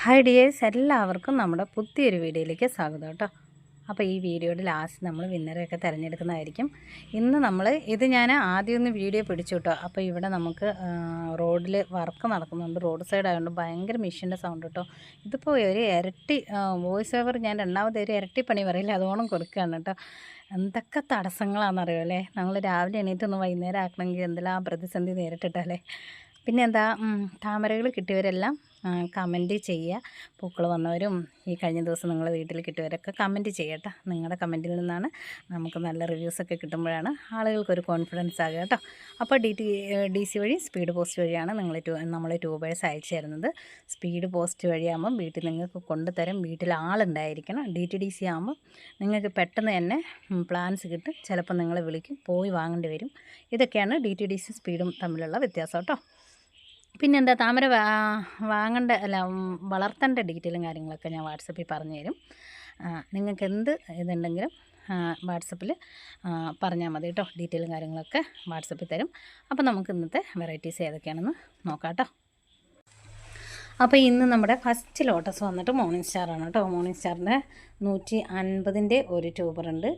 Hi dears എല്ലാവർക്കും നമ്മുടെ പുതിയൊരു വീഡിയോയിലേക്ക് സ്വാഗതം കേട്ടോ. അപ്പോൾ ഈ വീഡിയോയുടെ ലാസ്റ്റ് നമ്മൾ വിന്നറെയൊക്കെ തിരഞ്ഞെടുക്കുന്നതായിരിക്കും. ഇന്ന് നമ്മൾ ഇത് ഞാൻ ആദ്യം ഒന്ന് വീഡിയോ പിടിച്ചു കേട്ടോ. അപ്പോൾ ഇവിടെ നമുക്ക് റോഡിൽ വർക്ക് നടക്കുന്നുണ്ട്. റോഡ് സൈഡ് ആയതുകൊണ്ട് ഭയങ്കര മെഷീന്റെ സൗണ്ട് കേട്ടോ. ഇതിപ്പോൾ ഒരു ഇരട്ടി വോയിസ് ഓവർ ഞാൻ രണ്ടാമത് ഒരു ഇരട്ടി പണി പറയില്ല. അതോണം കൊടുക്കുകയാണ് കേട്ടോ. എന്തൊക്കെ തടസ്സങ്ങളാണെന്നറിയോ അല്ലേ? നമ്മൾ രാവിലെ എണീറ്റൊന്ന് വൈകുന്നേരം ആക്കണമെങ്കിൽ എന്തെല്ലാം പ്രതിസന്ധി നേരിട്ടിട്ടല്ലേ പിന്നെ എന്താ താമരകൾ കിട്ടിയവരെല്ലാം കമന്റ് ചെയ്യുക. പൂക്കൾ വന്നവരും ഈ കഴിഞ്ഞ ദിവസം നിങ്ങൾ വീട്ടിൽ കിട്ടിയവരൊക്കെ കമന്റ് ചെയ്യട്ടോ. നിങ്ങളുടെ കമന്റിൽ നിന്നാണ് നമുക്ക് നല്ല റിവ്യൂസൊക്കെ കിട്ടുമ്പോഴാണ് ആളുകൾക്കൊരു കോൺഫിഡൻസ് ആകുക കേട്ടോ. അപ്പോൾ ഡി ടി ഡി സി വഴി സ്പീഡ് പോസ്റ്റ് വഴിയാണ് നിങ്ങൾ നമ്മൾ ട്യൂബേഴ്സ് അയച്ചു തരുന്നത്. സ്പീഡ് പോസ്റ്റ് വഴിയാകുമ്പം വീട്ടിൽ നിങ്ങൾക്ക് കൊണ്ടുതരും. വീട്ടിൽ ആളുണ്ടായിരിക്കണം. ഡി ടി ഡി സി ആകുമ്പോൾ നിങ്ങൾക്ക് പെട്ടെന്ന് തന്നെ പ്ലാൻസ് കിട്ടും. ചിലപ്പോൾ നിങ്ങളെ വിളിക്കും. പോയി വാങ്ങേണ്ടി വരും. ഇതൊക്കെയാണ് ഡി ടി ഡി സി സ്പീഡും തമ്മിലുള്ള വ്യത്യാസം കേട്ടോ. പിന്നെ എന്താ താമര വാങ്ങേണ്ട അല്ല വളർത്തേണ്ട ഡീറ്റെയിലും കാര്യങ്ങളൊക്കെ ഞാൻ വാട്സപ്പിൽ പറഞ്ഞു തരും നിങ്ങൾക്ക് എന്ത് ഇതുണ്ടെങ്കിലും വാട്സപ്പിൽ പറഞ്ഞാൽ മതി കേട്ടോ. ഡീറ്റെയിലും കാര്യങ്ങളൊക്കെ വാട്സപ്പിൽ തരും. അപ്പോൾ നമുക്ക് ഇന്നത്തെ വെറൈറ്റീസ് ഏതൊക്കെയാണെന്ന് നോക്കാം കേട്ടോ. അപ്പോൾ ഇന്ന് നമ്മുടെ ഫസ്റ്റ് ലോട്ടസ് വന്നിട്ട് മോർണിംഗ് സ്റ്റാറാണ് കേട്ടോ. മോർണിംഗ് സ്റ്റാറിന്റെ നൂറ്റി അൻപതിന്റെ ഒരു ട്യൂബറുണ്ട്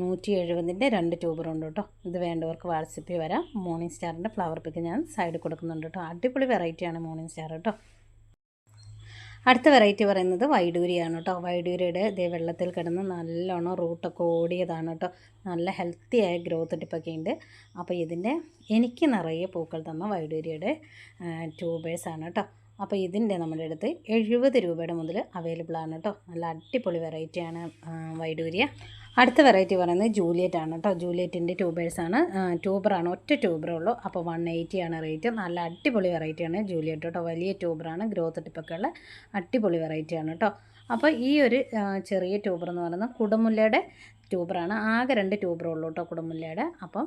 നൂറ്റി എഴുപതിന്റെ രണ്ട് ട്യൂബറുണ്ട് കേട്ടോ. ഇത് വേണ്ടവർക്ക് വാട്സപ്പിൽ വരാം. മോർണിംഗ് സ്റ്റാറിന്റെ ഫ്ലവർ പിക്ക് ഞാൻ സൈഡിൽ കൊടുക്കുന്നുണ്ട് കേട്ടോ. അടിപൊളി വെറൈറ്റിയാണ് മോർണിംഗ് സ്റ്റാർ കേട്ടോ. അടുത്ത വെറൈറ്റി പറയുന്നത് വൈഡൂരിയാണ് കേട്ടോ. വൈഡൂരിയുടെ ഇതേ വെള്ളത്തിൽ കിടന്ന് നല്ലോണം റൂട്ടൊക്കെ ഓടിയതാണ് കേട്ടോ. നല്ല ഹെൽത്തിയായ ഗ്രോത്ത് ടിപ്പൊക്കെ ഉണ്ട്. അപ്പോൾ ഇതിന്റെ എനിക്ക് നിറയെ പൂക്കൾ തന്ന വൈഡൂരിയുടെ ട്യൂബേഴ്സാണ് കേട്ടോ. അപ്പോൾ ഇതിന്റെ നമ്മുടെ അടുത്ത് എഴുപത് രൂപയുടെ മുതൽ അവൈലബിൾ ആണ് കേട്ടോ. നല്ല അടിപൊളി വെറൈറ്റിയാണ് വൈഡൂരിയ. അടുത്ത വെറൈറ്റി പറയുന്നത് ജൂലിയറ്റ് ആണ് കേട്ടോ. ജൂലിയറ്റിന്റെ ട്യൂബേഴ്സാണ് ട്യൂബറാണ് ഒറ്റ ട്യൂബറേ ഉള്ളൂ. അപ്പോൾ വൺ എയ്റ്റി ആണ് റേറ്റ് നല്ല അടിപൊളി വെറൈറ്റിയാണ് ജൂലിയറ്റ് കേട്ടോ. വലിയ ട്യൂബറാണ് ഗ്രോത്ത് ടിപ്പൊക്കെ ഉള്ള അടിപൊളി വെറൈറ്റിയാണ് കേട്ടോ. അപ്പോൾ ഈ ഒരു ചെറിയ ട്യൂബർ എന്ന് പറയുന്നത് കുടമുല്ലയുടെ ട്യൂബറാണ്. ആകെ രണ്ട് ട്യൂബറേ ഉള്ളൂ കേട്ടോ കുടമുല്ലയുടെ. അപ്പം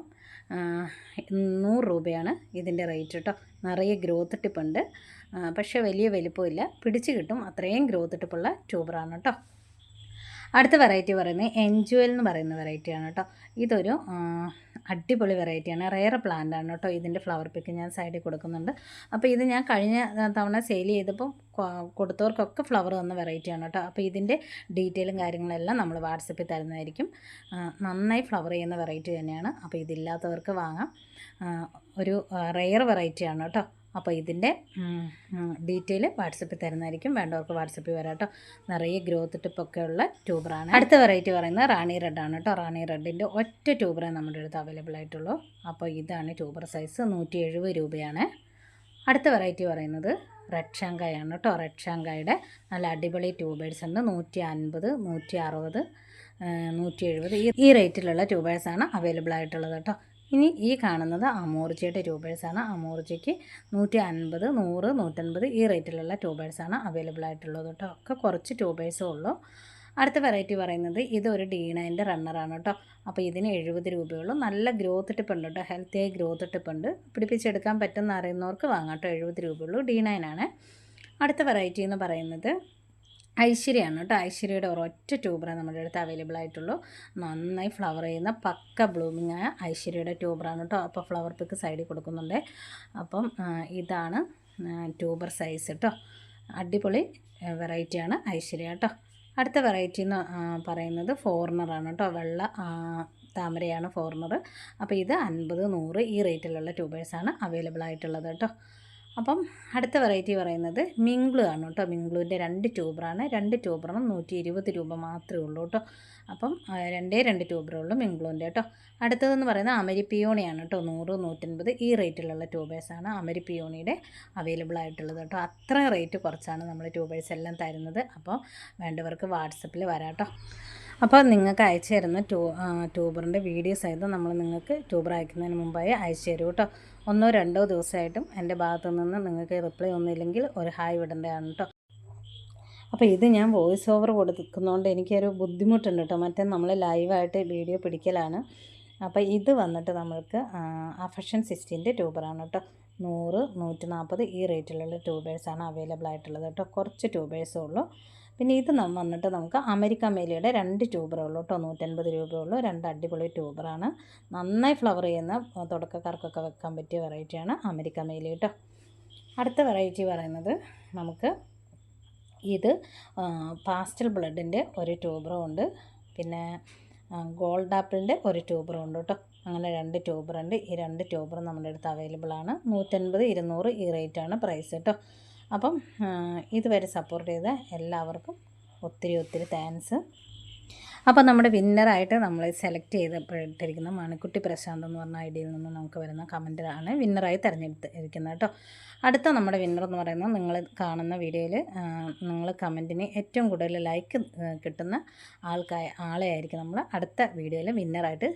നൂറ് രൂപയാണ് ഇതിന്റെ റേറ്റ് കേട്ടോ നിറയെ ഗ്രോത്ത് ടിപ്പുണ്ട്. പക്ഷേ വലിയ വലിപ്പമില്ല. പിടിച്ച് കിട്ടും. അത്രയും ഗ്രോത്ത് ടിപ്പുള്ള ട്യൂബറാണ് കേട്ടോ അടുത്ത വെറൈറ്റി പറയുന്നത് എൻജുവൽ എന്ന് പറയുന്ന വെറൈറ്റിയാണ് കേട്ടോ ഇതൊരു അടിപൊളി വെറൈറ്റിയാണ്. റെയർ പ്ലാന്റ് ആണ് കേട്ടോ ഇതിന്റെ ഫ്ലവർ പിക്ക് ഞാൻ സൈഡിൽ കൊടുക്കുന്നുണ്ട്. അപ്പോൾ ഇത് ഞാൻ കഴിഞ്ഞ തവണ സെയിൽ ചെയ്തപ്പോൾ കൊടുത്തവർക്കൊക്കെ ഫ്ലവർ തന്ന വെറൈറ്റിയാണ് കേട്ടോ. അപ്പോൾ ഇതിന്റെ ഡീറ്റെയിലും കാര്യങ്ങളെല്ലാം നമ്മൾ വാട്സപ്പിൽ തരുന്നതായിരിക്കും. നന്നായി ഫ്ലവർ ചെയ്യുന്ന വെറൈറ്റി തന്നെയാണ്. അപ്പോൾ ഇതില്ലാത്തവർക്ക് വാങ്ങാം. ഒരു റെയർ വെറൈറ്റിയാണ് കേട്ടോ. അപ്പോൾ ഇതിന്റെ ഡീറ്റെയിൽ വാട്സപ്പിൽ തരുന്നതായിരിക്കും. വേണ്ടവർക്ക് വാട്സപ്പിൽ വരാം കേട്ടോ. നിറയെ ഗ്രോത്ത് ടിപ്പൊക്കെ ഉള്ള ട്യൂബറാണ് അടുത്ത വെറൈറ്റി പറയുന്നത് റാണി റെഡാണ് കേട്ടോ. റാണി റെഡിന്റെ ഒറ്റ ട്യൂബറേ നമ്മുടെ അടുത്ത് അവൈലബിൾ ആയിട്ടുള്ളൂ. അപ്പോൾ ഇതാണ് ട്യൂബർ സൈസ് നൂറ്റി രൂപയാണ്. അടുത്ത വെറൈറ്റി പറയുന്നത് റെഡ് ഷാങ്കായാണ് കേട്ടോ. റെഡ് ഷാങ്കായുടെ നല്ല അടിപൊളി ട്യൂബേഴ്സ് ഉണ്ട്. നൂറ്റി അൻപത് നൂറ്റി അറുപത് നൂറ്റി എഴുപത് ഈ റേറ്റിലുള്ള ട്യൂബേഴ്സാണ് അവൈലബിൾ ആയിട്ടുള്ളത് കേട്ടോ. ഇനി ഈ കാണുന്നത് അമോർജിയുടെ ട്യൂബേഴ്സാണ്. അമോർജിക്ക് നൂറ്റി അൻപത് നൂറ് നൂറ്റൻപത് ഈ റേറ്റിലുള്ള ട്യൂബേഴ്സാണ് അവൈലബിൾ ആയിട്ടുള്ളത് കേട്ടോ. ഒക്കെ കുറച്ച് ട്യൂബേഴ്സേ ഉള്ളൂ. അടുത്ത വെറൈറ്റി പറയുന്നത് ഇതൊരു ഡി നയന്റെ റണ്ണറാണ് കേട്ടോ അപ്പോൾ ഇതിന് എഴുപത് രൂപയുള്ളൂ. നല്ല ഗ്രോത്ത് ടിപ്പ് ഉണ്ട് കേട്ടോ ഹെൽത്തി ആയി ഗ്രോത്ത് ടിപ്പ് ഉണ്ട് പിടിപ്പിച്ചെടുക്കാൻ പറ്റുന്ന അറിയുന്നവർക്ക് വാങ്ങാം കേട്ടോ എഴുപത് രൂപയുള്ളൂ. ഡി നയനാണ് അടുത്ത വെറൈറ്റി എന്ന് പറയുന്നത് ഐശ്വര്യയാണ് കേട്ടോ ഐശ്വര്യയുടെ ഒരൊറ്റ ട്യൂബറാണ് നമ്മുടെ അടുത്ത് അവൈലബിൾ ആയിട്ടുള്ളൂ. നന്നായി ഫ്ലവർ ചെയ്യുന്ന പക്ക ബ്ലൂമിങ് ആയ ഐശ്വര്യയുടെ ട്യൂബറാണ് കേട്ടോ അപ്പോൾ ഫ്ലവർ പിക്ക് സൈഡിൽ കൊടുക്കുന്നുണ്ട്. അപ്പം ഇതാണ് ട്യൂബർ സൈസ് കേട്ടോ അടിപൊളി വെറൈറ്റിയാണ് ഐശ്വര്യ കേട്ടോ അടുത്ത വെറൈറ്റി എന്ന് പറയുന്നത് ഫോർണറാണ് കേട്ടോ. വെള്ള താമരയാണ് ഫോർണർ അപ്പോൾ ഇത് അൻപത് നൂറ് ഈ റേറ്റിലുള്ള ട്യൂബേഴ്സാണ് അവൈലബിൾ ആയിട്ടുള്ളത് കേട്ടോ. അപ്പം അടുത്ത വെറൈറ്റി പറയുന്നത് മിംഗ്ലു ആണ് കേട്ടോ. മിംഗ്ലുവിന്റെ രണ്ട് ട്യൂബറാണ്. രണ്ട് ട്യൂബറിന് നൂറ്റി ഇരുപത് രൂപ മാത്രമേ ഉള്ളൂ കേട്ടോ. അപ്പം രണ്ടേ രണ്ട് ട്യൂബറേ ഉള്ളൂ മിംഗ്ലുവിന്റെ കേട്ടോ. അടുത്തതെന്ന് പറയുന്നത് അമരിപ്പിയോണിയാണ് കേട്ടോ. നൂറ് നൂറ്റൻപത് ഈ റേറ്റിലുള്ള ട്യൂബേഴ്സാണ് അമരിപ്പിയോണിയുടെ അവൈലബിൾ ആയിട്ടുള്ളത് കേട്ടോ. അത്ര റേറ്റ് കുറച്ചാണ് നമ്മൾ ട്യൂബേഴ്സ് എല്ലാം തരുന്നത്. അപ്പോൾ വേണ്ടവർക്ക് വാട്സപ്പിൽ വരാം കേട്ടോ. അപ്പോൾ നിങ്ങൾക്ക് അയച്ചു തരുന്ന ട്യൂ ട്യൂബറിന്റെ വീഡിയോസ് ആയിരുന്നു നമ്മൾ നിങ്ങൾക്ക് ട്യൂബർ അയക്കുന്നതിന് മുമ്പായി അയച്ചു തരും കേട്ടോ. ഒന്നോ രണ്ടോ ദിവസമായിട്ടും എന്റെ ഭാഗത്തു നിന്ന് നിങ്ങൾക്ക് റിപ്ലൈ ഒന്നുമില്ലെങ്കിൽ ഒരു ഹായ് വിടേണ്ടതാണ് കേട്ടോ. അപ്പോൾ ഇത് ഞാൻ വോയിസ് ഓവർ കൊടുക്കുന്നതുകൊണ്ട് എനിക്കൊരു ബുദ്ധിമുട്ടുണ്ട് കേട്ടോ. മറ്റേ നമ്മൾ ലൈവായിട്ട് വീഡിയോ പിടിക്കലാണ്. അപ്പോൾ ഇത് വന്നിട്ട് നമ്മൾക്ക് അഫഷൻ സിക്സ്റ്റീന്റെ ട്യൂബറാണ് കേട്ടോ. നൂറ് നൂറ്റി നാൽപ്പത് ഈ റേറ്റിലുള്ള ട്യൂബേഴ്സാണ് അവൈലബിൾ ആയിട്ടുള്ളത് കേട്ടോ. കുറച്ച് ട്യൂബേഴ്സേ ഉള്ളൂ. പിന്നെ ഇത് വന്നിട്ട് നമുക്ക് അമേരിക്ക മേലിയുടെ രണ്ട് ട്യൂബറേ ഉള്ളൂ കേട്ടോ നൂറ്റൻപത് രൂപയുള്ളൂ. രണ്ട് അടിപൊളി ട്യൂബറാണ്. നന്നായി ഫ്ലവർ ചെയ്യുന്ന തുടക്കക്കാർക്കൊക്കെ വെക്കാൻ പറ്റിയ വെറൈറ്റിയാണ് അമേരിക്ക മേലി കേട്ടോ. അടുത്ത വെറൈറ്റി പറയുന്നത് നമുക്ക് ഇത് പാസ്റ്റൽ ബ്ലഡിന്റെ ഒരു ട്യൂബറും ഉണ്ട്. പിന്നെ ഗോൾഡ് ആപ്പിളിന്റെ ഒരു ട്യൂബറും ഉണ്ട് കേട്ടോ. അങ്ങനെ രണ്ട് ട്യൂബറുണ്ട്. ഈ രണ്ട് ട്യൂബറും നമ്മുടെ അടുത്ത് അവൈലബിൾ ആണ്. നൂറ്റൻപത് ഇരുന്നൂറ് ഈ റേറ്റാണ് പ്രൈസ് കേട്ടോ. അപ്പം ഇതുവരെ സപ്പോർട്ട് ചെയ്ത എല്ലാവർക്കും ഒത്തിരി ഒത്തിരി താങ്ക്സ് അപ്പോൾ നമ്മുടെ വിന്നറായിട്ട് നമ്മൾ സെലക്ട് ചെയ്തപ്പോഴിട്ടിരിക്കുന്ന മണിക്കുട്ടി പ്രശാന്ത് എന്ന് പറഞ്ഞ ഐഡിയയിൽ നിന്ന് നമുക്ക് വരുന്ന കമന്റാണ് വിന്നറായി തിരഞ്ഞെടുത്തിരിക്കുന്നത് കേട്ടോ. അടുത്ത നമ്മുടെ വിന്നർ എന്ന് പറയുന്നത് നിങ്ങൾ കാണുന്ന വീഡിയോയിൽ നിങ്ങൾ കമന്റിന് ഏറ്റവും കൂടുതൽ ലൈക്ക് കിട്ടുന്ന ആൾക്കായ ആളെ ആയിരിക്കും നമ്മൾ അടുത്ത വീഡിയോയിൽ വിന്നറായിട്ട്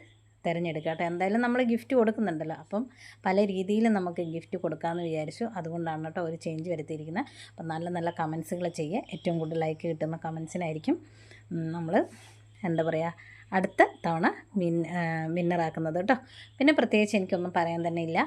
തിരഞ്ഞെടുക്കുക കേട്ടോ. എന്തായാലും നമ്മൾ ഗിഫ്റ്റ് കൊടുക്കുന്നുണ്ടല്ലോ. അപ്പം പല രീതിയിൽ നമുക്ക് ഗിഫ്റ്റ് കൊടുക്കാമെന്ന് വിചാരിച്ചു. അതുകൊണ്ടാണ് കേട്ടോ ഒരു ചേഞ്ച് വരുത്തിയിരിക്കുന്നത്. അപ്പം നല്ല നല്ല കമൻസുകൾ ചെയ്യുക ഏറ്റവും കൂടുതൽ ലൈക്ക് കിട്ടുന്ന കമൻസിനായിരിക്കും നമ്മൾ എന്താ പറയുക അടുത്ത തവണ വിൻ വിന്നറാക്കുന്നത് കേട്ടോ. പിന്നെ പ്രത്യേകിച്ച് എനിക്കൊന്നും പറയാൻ തന്നെ ഇല്ല.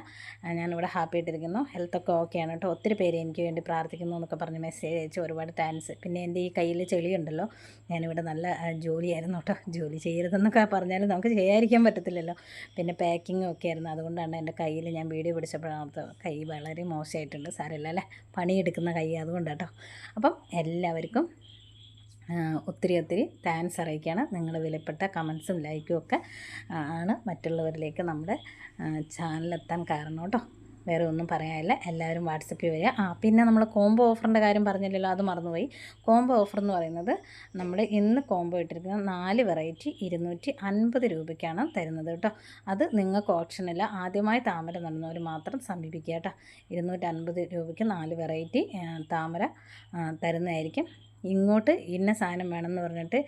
ഞാനിവിടെ ഹാപ്പി ആയിട്ടിരിക്കുന്നു ഹെൽത്തൊക്കെ ഓക്കെയാണ് കേട്ടോ. ഒത്തിരി പേര് എനിക്ക് വേണ്ടി പ്രാർത്ഥിക്കുന്നു എന്നൊക്കെ പറഞ്ഞ് മെസ്സേജ് അയച്ച് ഒരുപാട് താങ്ക്സ് പിന്നെ എന്റെ ഈ കയ്യിൽ ചെളിയുണ്ടല്ലോ. ഞാനിവിടെ നല്ല ജോലിയായിരുന്നു കേട്ടോ. ജോലി ചെയ്യരുതെന്നൊക്കെ പറഞ്ഞാലും നമുക്ക് ചെയ്യാതിരിക്കാൻ പറ്റത്തില്ലല്ലോ. പിന്നെ പാക്കിങ്ങും ഒക്കെ ആയിരുന്നു. അതുകൊണ്ടാണ് എന്റെ കയ്യിൽ ഞാൻ വീഡിയോ പിടിച്ചപ്പോഴാണ് കൈ വളരെ മോശമായിട്ടുണ്ട് സാരമില്ല അല്ലേ? പണിയെടുക്കുന്ന കൈ അതുകൊണ്ടാണ് കേട്ടോ അപ്പം എല്ലാവർക്കും ഒത്തിരി ഒത്തിരി താങ്ക്സ് അറിയിക്കുകയാണ്. നിങ്ങൾ വിലപ്പെട്ട കമൻസും ലൈക്കും ഒക്കെ ആണ് മറ്റുള്ളവരിലേക്ക് നമ്മുടെ ചാനലെത്താൻ കാരണം കേട്ടോ. വേറെ ഒന്നും പറയാനില്ല. എല്ലാവരും വാട്സപ്പിൽ വരിക. ആ പിന്നെ നമ്മൾ കോംബോ ഓഫറിന്റെ കാര്യം പറഞ്ഞില്ലല്ലോ അത് മറന്നുപോയി. കോംബോ ഓഫർ എന്ന് പറയുന്നത് നമ്മൾ ഇന്ന് കോംബോ ഇട്ടിരിക്കുന്ന നാല് വെറൈറ്റി ഇരുന്നൂറ്റി അൻപത് രൂപയ്ക്കാണ് തരുന്നത് കേട്ടോ. അത് നിങ്ങൾക്ക് ഓപ്ഷനില്ല ആദ്യമായി താമര നടന്നവർ മാത്രം സമീപിക്കുക കേട്ടോ. ഇരുന്നൂറ്റി അൻപത് രൂപയ്ക്ക് നാല് വെറൈറ്റി താമര തരുന്നതായിരിക്കും. ഇങ്ങോട്ട് ഇന്ന സാധനം വേണമെന്ന് പറഞ്ഞിട്ട്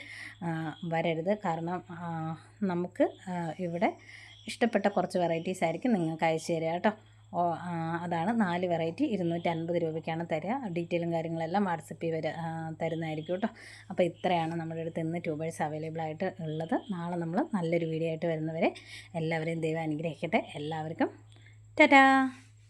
വരരുത്. കാരണം നമുക്ക് ഇവിടെ ഇഷ്ടപ്പെട്ട കുറച്ച് വെറൈറ്റീസ് ആയിരിക്കും നിങ്ങൾക്ക് അയച്ചു തരിക കേട്ടോ. അതാണ് നാല് വെറൈറ്റി ഇരുന്നൂറ്റി അൻപത് രൂപയ്ക്കാണ് തരിക. ഡീറ്റെയിലും കാര്യങ്ങളെല്ലാം വാട്സപ്പിൽ വര തരുന്നതായിരിക്കും കേട്ടോ. അപ്പോൾ ഇത്രയാണ് നമ്മുടെ അടുത്ത് ഇന്ന് ട്യൂബേഴ്സ് അവൈലബിൾ ആയിട്ട് ഉള്ളത്. നാളെ നമ്മൾ നല്ലൊരു വീഡിയോ ആയിട്ട് വരുന്നവരെ എല്ലാവരെയും ദൈവം അനുഗ്രഹിക്കട്ടെ. എല്ലാവർക്കും ടാറ്റാ!